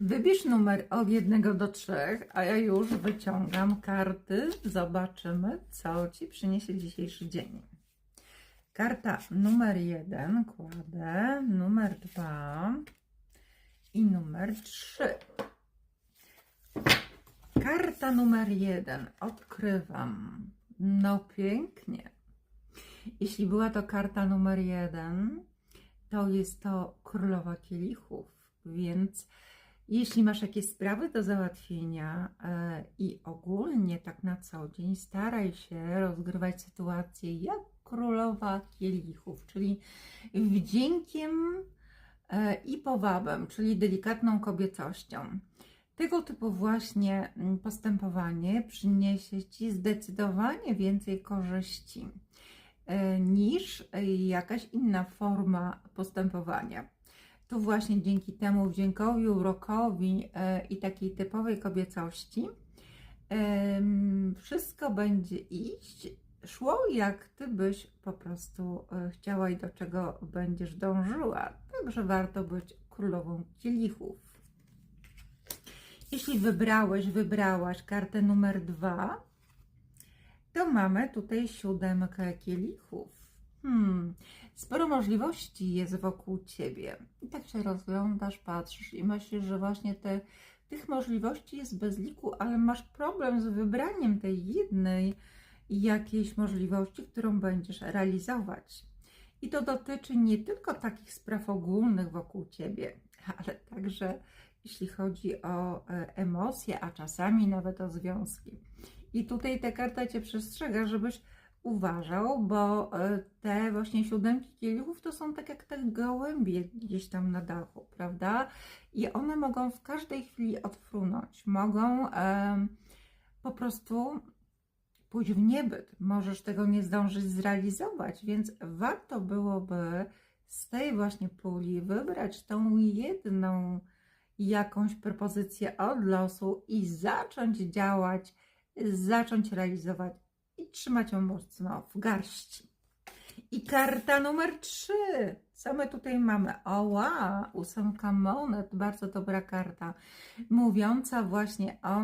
Wybierz numer od 1 do 3, a ja już wyciągam karty. Zobaczymy, co Ci przyniesie dzisiejszy dzień. Karta numer 1 kładę, numer 2 i numer 3. Karta numer 1 odkrywam. No pięknie. Jeśli była to karta numer 1, to jest to królowa kielichów, więc jeśli masz jakieś sprawy do załatwienia e, i ogólnie tak na co dzień, staraj się rozgrywać sytuację jak królowa kielichów, czyli wdziękiem e, i powabem, czyli delikatną kobiecością. Tego typu właśnie mm, postępowanie przyniesie Ci zdecydowanie więcej korzyści e, niż jakaś inna forma postępowania. Tu właśnie dzięki temu wdziękowi, urokowi e, i takiej typowej kobiecości wszystko będzie iść, szło jak Ty byś po prostu e, chciała i do czego będziesz dążyła. Także warto być królową kielichów. Jeśli wybrałeś, wybrałaś kartę numer dwa, to mamy tutaj siódemkę kielichów. Hmm, sporo możliwości jest wokół Ciebie. I tak się rozglądasz, patrzysz i myślisz, że właśnie te, tych możliwości jest bez liku, ale masz problem z wybraniem tej jednej jakiejś możliwości, którą będziesz realizować. I to dotyczy nie tylko takich spraw ogólnych wokół Ciebie, ale także jeśli chodzi o e, emocje, a czasami nawet o związki. I tutaj ta karta Cię przestrzega, żebyś uważał, bo e, te właśnie siódemki kielichów to są tak jak te gołębie gdzieś tam na dachu, prawda? I one mogą w każdej chwili odfrunąć, mogą po prostu pójść w niebyt. Możesz tego nie zdążyć zrealizować, więc warto byłoby z tej właśnie puli wybrać tą jedną jakąś propozycję od losu i zacząć działać, zacząć realizować trzymać ją mocno w garści. I karta numer 3. Co my tutaj mamy? Oła, ósemka monet, bardzo dobra karta, mówiąca właśnie o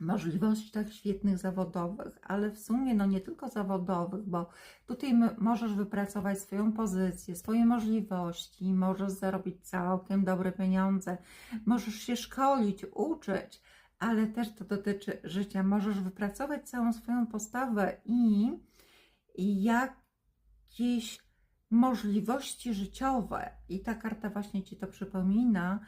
możliwościach świetnych zawodowych, ale w sumie no nie tylko zawodowych, bo tutaj możesz wypracować swoją pozycję, swoje możliwości, możesz zarobić całkiem dobre pieniądze, możesz się szkolić, uczyć, ale też to dotyczy życia. Możesz wypracować całą swoją postawę i, jakieś możliwości życiowe. I ta karta właśnie Ci to przypomina,